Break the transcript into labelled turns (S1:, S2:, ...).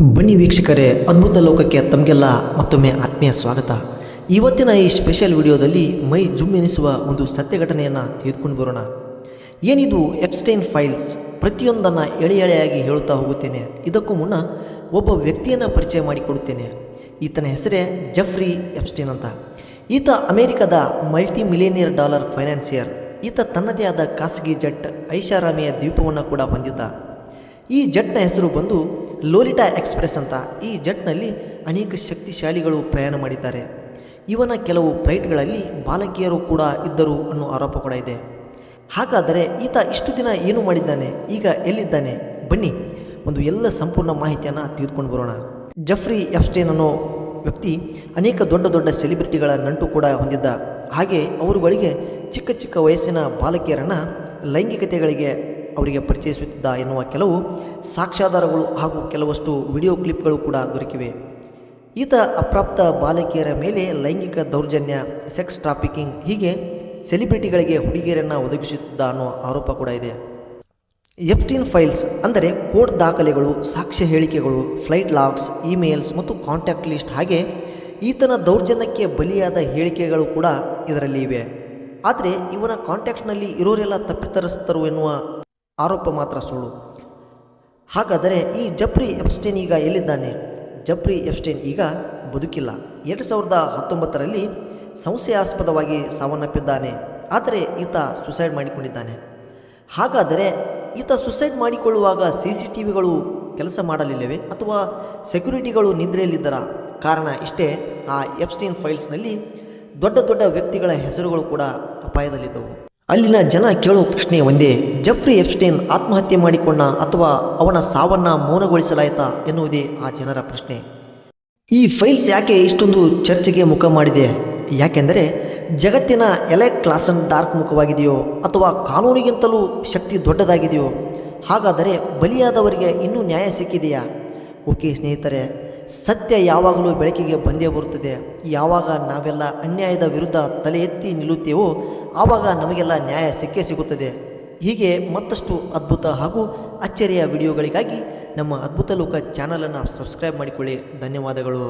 S1: ಬನ್ನಿ ವೀಕ್ಷಕರೇ, ಅದ್ಭುತ ಲೋಕಕ್ಕೆ ತಮಗೆಲ್ಲ ಮತ್ತೊಮ್ಮೆ ಆತ್ಮೀಯ ಸ್ವಾಗತ. ಇವತ್ತಿನ ಈ ಸ್ಪೆಷಲ್ ವಿಡಿಯೋದಲ್ಲಿ ಮೈ ಜುಮ್ ಎನಿಸುವ ಒಂದು ಸತ್ಯ ಘಟನೆಯನ್ನು ತೆಗೆದುಕೊಂಡು ಬರೋಣ. ಏನಿದು ಎಪ್ಸ್ಟೈನ್ ಫೈಲ್ಸ್ ಪ್ರತಿಯೊಂದನ್ನು ಎಳೆ ಎಳೆಯಾಗಿ ಹೇಳುತ್ತಾ ಹೋಗುತ್ತೇನೆ. ಇದಕ್ಕೂ ಮುನ್ನ ಒಬ್ಬ ವ್ಯಕ್ತಿಯನ್ನು ಪರಿಚಯ ಮಾಡಿಕೊಡುತ್ತೇನೆ. ಈತನ ಹೆಸರೇ ಜಫ್ರಿ ಎಪ್ಸ್ಟೈನ್ ಅಂತ. ಈತ ಅಮೆರಿಕದ ಮಲ್ಟಿ ಮಿಲಿಯನಿಯರ್ ಡಾಲರ್ ಫೈನಾನ್ಸಿಯರ್ ಈತ ತನ್ನದೇ ಆದ ಖಾಸಗಿ ಜಟ್ ಐಷಾರಾಮಿಯ ದ್ವೀಪವನ್ನು ಕೂಡ ಹೊಂದಿದ್ದ. ಈ ಜಟ್ನ ಹೆಸರು ಬಂದು ಲೋಲಿಟಾ ಎಕ್ಸ್ಪ್ರೆಸ್ ಅಂತ ಈ ಜೆಟ್ನಲ್ಲಿ ಅನೇಕ ಶಕ್ತಿಶಾಲಿಗಳು ಪ್ರಯಾಣ ಮಾಡಿದ್ದಾರೆ. ಇವನ ಕೆಲವು ಫ್ಲೈಟ್ಗಳಲ್ಲಿ ಬಾಲಕಿಯರು ಕೂಡ ಇದ್ದರು ಅನ್ನೋ ಆರೋಪ ಕೂಡ ಇದೆ. ಹಾಗಾದರೆ ಈತ ಇಷ್ಟು ದಿನ ಏನು ಮಾಡಿದ್ದಾನೆ? ಈಗ ಎಲ್ಲಿದ್ದಾನೆ? ಬನ್ನಿ, ಒಂದು ಎಲ್ಲ ಸಂಪೂರ್ಣ ಮಾಹಿತಿಯನ್ನು ತೆಗೆದುಕೊಂಡು ಬರೋಣ. ಜಫ್ರಿ ಎಫ್ಸ್ಟೇನ್ ಅನ್ನೋ ವ್ಯಕ್ತಿ ಅನೇಕ ದೊಡ್ಡ ದೊಡ್ಡ ಸೆಲೆಬ್ರಿಟಿಗಳ ನಂಟು ಕೂಡ ಹೊಂದಿದ್ದ. ಹಾಗೆ ಅವರುಗಳಿಗೆ ಚಿಕ್ಕ ಚಿಕ್ಕ ವಯಸ್ಸಿನ ಬಾಲಕಿಯರನ್ನು ಲೈಂಗಿಕತೆಗಳಿಗೆ ಅವರಿಗೆ ಪರಿಚಯಿಸುತ್ತಿದ್ದ ಎನ್ನುವ ಕೆಲವು ಸಾಕ್ಷ್ಯಾಧಾರಗಳು ಹಾಗೂ ಕೆಲವಷ್ಟು ವಿಡಿಯೋ ಕ್ಲಿಪ್ಗಳು ಕೂಡ ದೊರಕಿವೆ. ಈತ ಅಪ್ರಾಪ್ತ ಬಾಲಕಿಯರ ಮೇಲೆ ಲೈಂಗಿಕ ದೌರ್ಜನ್ಯ, ಸೆಕ್ಸ್ ಟ್ರಾಫಿಕಿಂಗ್, ಹೀಗೆ ಸೆಲೆಬ್ರಿಟಿಗಳಿಗೆ ಹುಡುಗಿಯರನ್ನು ಒದಗಿಸುತ್ತಿದ್ದ ಅನ್ನೋ ಆರೋಪ ಕೂಡ ಇದೆ. ಎಫ್ಟೀನ್ ಫೈಲ್ಸ್ ಅಂದರೆ ಕೋರ್ಟ್ ದಾಖಲೆಗಳು, ಸಾಕ್ಷ್ಯ ಹೇಳಿಕೆಗಳು, ಫ್ಲೈಟ್ ಲಾಗ್ಸ್, ಇಮೇಲ್ಸ್ ಮತ್ತು ಕಾಂಟ್ಯಾಕ್ಟ್ ಲಿಸ್ಟ್ ಹಾಗೆ ಈತನ ದೌರ್ಜನ್ಯಕ್ಕೆ ಬಲಿಯಾದ ಹೇಳಿಕೆಗಳು ಕೂಡ ಇದರಲ್ಲಿ ಇವೆ. ಆದರೆ ಇವನ ಕಾಂಟ್ಯಾಕ್ಟ್ಸ್ನಲ್ಲಿ ಇರೋರೆಲ್ಲ ತಪ್ಪಿತರಸ್ಥರು ಎನ್ನುವ ಆರೋಪ ಮಾತ್ರ ಸುಳ್ಳು. ಹಾಗಾದರೆ ಈ ಜಫ್ರಿ ಎಪ್ಸ್ಟೇನ್ ಈಗ ಎಲ್ಲಿದ್ದಾನೆ? ಜಫ್ರಿ ಎಪ್ಸ್ಟೇನ್ ಈಗ ಬದುಕಿಲ್ಲ. ಎರಡು ಸಾವಿರದ ಹತ್ತೊಂಬತ್ತರಲ್ಲಿ ಸಂಶಯಾಸ್ಪದವಾಗಿ ಸಾವನ್ನಪ್ಪಿದ್ದಾನೆ. ಆದರೆ ಈತ ಸುಸೈಡ್ ಮಾಡಿಕೊಂಡಿದ್ದಾನೆ. ಹಾಗಾದರೆ ಈತ ಸುಸೈಡ್ ಮಾಡಿಕೊಳ್ಳುವಾಗ ಸಿ ಸಿ ಟಿ ವಿಗಳು ಕೆಲಸ ಮಾಡಲಿಲ್ಲವೇ? ಅಥವಾ ಸೆಕ್ಯುರಿಟಿಗಳು ನಿದ್ರೆಯಲ್ಲಿದ್ದರ ಕಾರಣ ಇಷ್ಟೇ ಆ ಎಪ್ಸ್ಟೀನ್ ಫೈಲ್ಸ್ನಲ್ಲಿ ದೊಡ್ಡ ದೊಡ್ಡ ವ್ಯಕ್ತಿಗಳ ಹೆಸರುಗಳು ಕೂಡ ಅಪಾಯದಲ್ಲಿದ್ದವು. ಅಲ್ಲಿನ ಜನ ಕೇಳುವ ಪ್ರಶ್ನೆ ಒಂದೇ, ಜಫ್ರಿ ಎಪ್ಸ್ಟೇನ್ ಆತ್ಮಹತ್ಯೆ ಮಾಡಿಕೊಂಡ ಅಥವಾ ಅವನ ಸಾವನ್ನ ಮೌನಗೊಳಿಸಲಾಯಿತಾ ಎನ್ನುವುದೇ ಆ ಜನರ ಪ್ರಶ್ನೆ. ಈ ಫೈಲ್ಸ್ ಯಾಕೆ ಇಷ್ಟೊಂದು ಚರ್ಚೆಗೆ ಮುಖ ಮಾಡಿದೆ? ಯಾಕೆಂದರೆ, ಜಗತ್ತಿನ ಎಲೆ ಕ್ಲಾಸನ್ ಡಾರ್ಕ್ ಮುಖವಾಗಿದೆಯೋ ಅಥವಾ ಕಾನೂನಿಗಿಂತಲೂ ಶಕ್ತಿ ದೊಡ್ಡದಾಗಿದೆಯೋ, ಹಾಗಾದರೆ ಬಲಿಯಾದವರಿಗೆ ಇನ್ನೂ ನ್ಯಾಯ ಸಿಕ್ಕಿದೆಯಾ? ಓಕೆ ಸ್ನೇಹಿತರೆ ಸತ್ಯ ಯಾವಾಗಲೂ ಬೆಳಕಿಗೆ ಬಂದೇ ಬರುತ್ತದೆ. ಯಾವಾಗ ನಾವೆಲ್ಲ ಅನ್ಯಾಯದ ವಿರುದ್ಧ ತಲೆ ಎತ್ತಿ ನಿಲ್ಲುತ್ತೇವೋ ಆವಾಗ ನಮಗೆಲ್ಲ ನ್ಯಾಯ ಸಿಕ್ಕೇ ಸಿಗುತ್ತದೆ. ಹೀಗೆ ಮತ್ತಷ್ಟು ಅದ್ಭುತ ಹಾಗೂ ಅಚ್ಚರಿಯ ವಿಡಿಯೋಗಳಿಗಾಗಿ ನಮ್ಮ ಅದ್ಭುತ ಲೋಕ ಚಾನಲನ್ನು ಸಬ್ಸ್ಕ್ರೈಬ್ ಮಾಡಿಕೊಳ್ಳಿ. ಧನ್ಯವಾದಗಳು.